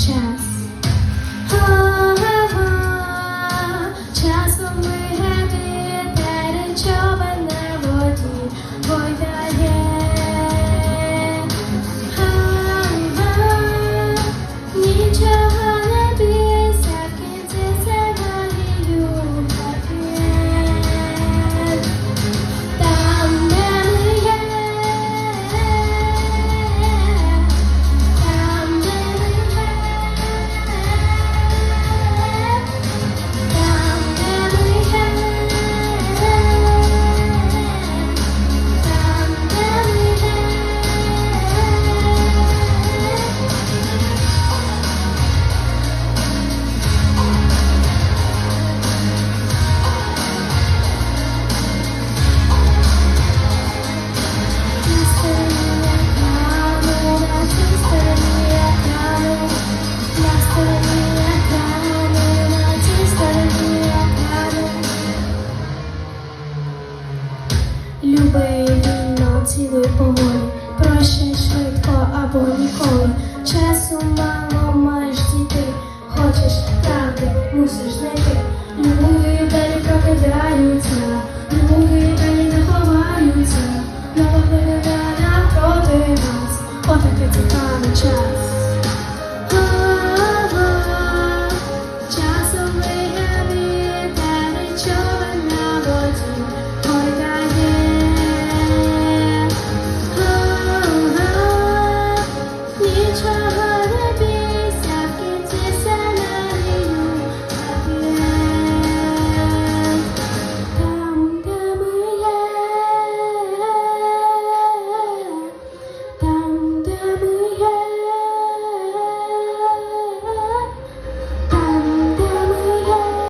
child. Цілої поволі. Прощай швидко або ніколи. Часу мало маєш діти. Хочеш правди, мусиш знайти. Люди далі прокидаються, люди далі не ховаються. Нова виглядає проти нас. Отакий цікавий час.